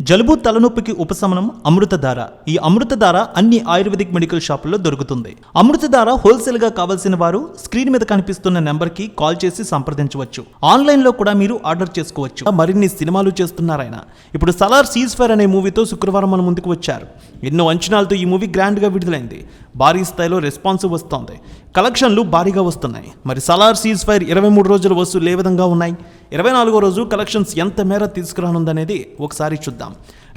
జలుబు తలనొప్పికి ఉపశమనం అమృతధార. ఈ అమృతధార అన్ని ఆయుర్వేదిక్ మెడికల్ షాపుల్లో దొరుకుతుంది. అమృతధార హోల్సేల్గా కావాల్సిన వారు స్క్రీన్ మీద కనిపిస్తున్న నెంబర్కి కాల్ చేసి సంప్రదించవచ్చు. ఆన్లైన్లో కూడా మీరు ఆర్డర్ చేసుకోవచ్చు. మరిన్ని సినిమాలు చేస్తున్నారాయన. ఇప్పుడు సలార్ సీజ్ ఫైర్ అనే మూవీతో శుక్రవారం మన ముందుకు వచ్చారు. ఎన్నో అంచనాలతో ఈ మూవీ గ్రాండ్గా విడుదలైంది. భారీ స్థాయిలో రెస్పాన్స్ వస్తోంది. కలెక్షన్లు భారీగా వస్తున్నాయి. మరి సలార్ సీజ్ ఫైర్ ఇరవై మూడు రోజుల వసూలు ఏ విధంగా ఉన్నాయి? ఇరవై నాలుగో రోజు కలెక్షన్స్ ఎంత మేర తీసుకురానుందనేది ఒకసారి చూద్దాం.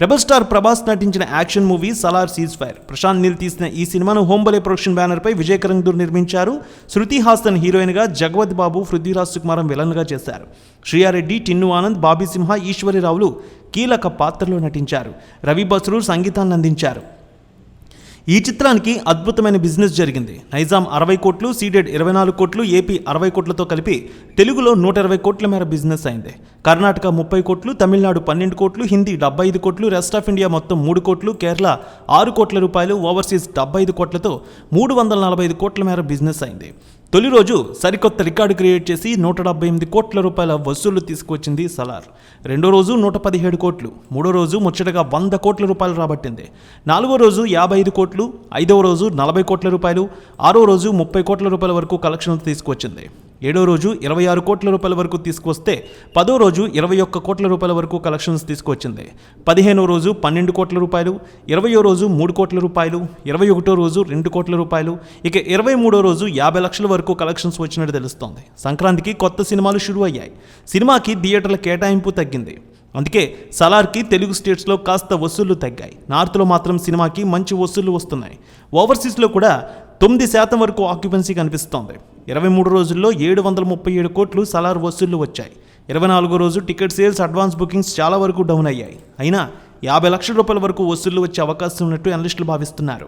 రెబల్ స్టార్ ప్రభాస్ నటించిన action movie Salaar ceasefire. Prashanth Neel తీసిన ఈ సినిమాను హోంబలే ప్రొడక్షన్ బ్యానర్ పై విజయ్ కరంగూర్ నిర్మించారు. శృతి హాసన్ హీరోయిన్గా జగవత్ బాబు పృథ్వీరాజ్ సుకుమారం విలన్గా చేశారు. శ్రీయారెడ్డి టిన్ను ఆనంద్ బాబీ సింహ ఈశ్వరిరావులు కీలక పాత్రలో నటించారు. రవి బస్రూర్ సంగీతాన్ని అందించారు. ఈ చిత్రానికి అద్భుతమైన బిజినెస్ జరిగింది. నైజాం అరవై కోట్లు సీడెడ్ ఇరవై నాలుగు కోట్లు ఏపీ అరవై కోట్లతో కలిపి తెలుగులో నూట ఇరవై కోట్ల మేర బిజినెస్ అయింది. కర్ణాటక ముప్పై కోట్లు తమిళనాడు పన్నెండు కోట్లు హిందీ డెబ్బై ఐదు కోట్లు రెస్ట్ ఆఫ్ ఇండియా మొత్తం మూడు కోట్లు కేరళ ఆరు కోట్ల రూపాయలు ఓవర్సీస్ డెబ్బై ఐదు కోట్లతో మూడు వందల నలభై ఐదు కోట్ల మేర బిజినెస్ అయింది. తొలి రోజు సరికొత్త రికార్డు క్రియేట్ చేసి నూట డెబ్బై ఎనిమిది కోట్ల రూపాయల వసూళ్ళు తీసుకొచ్చింది సలార్. రెండో రోజు నూట పదిహేడు కోట్లు మూడో రోజు ముచ్చటగా వంద కోట్ల రూపాయలు రాబట్టింది. నాలుగో రోజు యాభై ఐదు కోట్లు ఐదవ రోజు నలభై కోట్ల రూపాయలు ఆరో రోజు ముప్పై కోట్ల రూపాయల వరకు కలెక్షన్లు తీసుకొచ్చింది ఏడో రోజు ఇరవై ఆరు కోట్ల రూపాయల వరకు తీసుకొస్తే పదో రోజు ఇరవై ఒక్క కోట్ల రూపాయల వరకు కలెక్షన్స్ తీసుకొచ్చింది పదిహేనో రోజు పన్నెండు కోట్ల రూపాయలు ఇరవయో రోజు మూడు కోట్ల రూపాయలు ఇరవై ఒకటో రోజు రెండు కోట్ల రూపాయలు ఇక ఇరవై మూడో రోజు యాభై లక్షల వరకు కలెక్షన్స్ వచ్చినట్టు తెలుస్తోంది. సంక్రాంతికి కొత్త సినిమాలు షురూ అయ్యాయి. సినిమాకి థియేటర్ల కేటాయింపు తగ్గింది. అందుకే సలార్కి తెలుగు స్టేట్స్లో కాస్త వసూళ్ళు తగ్గాయి. నార్త్లో మాత్రం సినిమాకి మంచి వసూళ్ళు వస్తున్నాయి. ఓవర్సీస్లో కూడా తొమ్మిది శాతం వరకు ఆక్యుపెన్సీ కనిపిస్తోంది. ఇరవై మూడు రోజుల్లో ఏడు వందల ముప్పై ఏడు కోట్లు సలార్ వసూళ్ళు వచ్చాయి. ఇరవై నాలుగో రోజు టికెట్ సేల్స్ అడ్వాన్స్ బుకింగ్స్ చాలా వరకు డౌన్ అయ్యాయి. అయినా యాభై లక్షల రూపాయల వరకు వసూళ్ళు వచ్చే అవకాశం ఉన్నట్టు అనలిస్టులు భావిస్తున్నారు.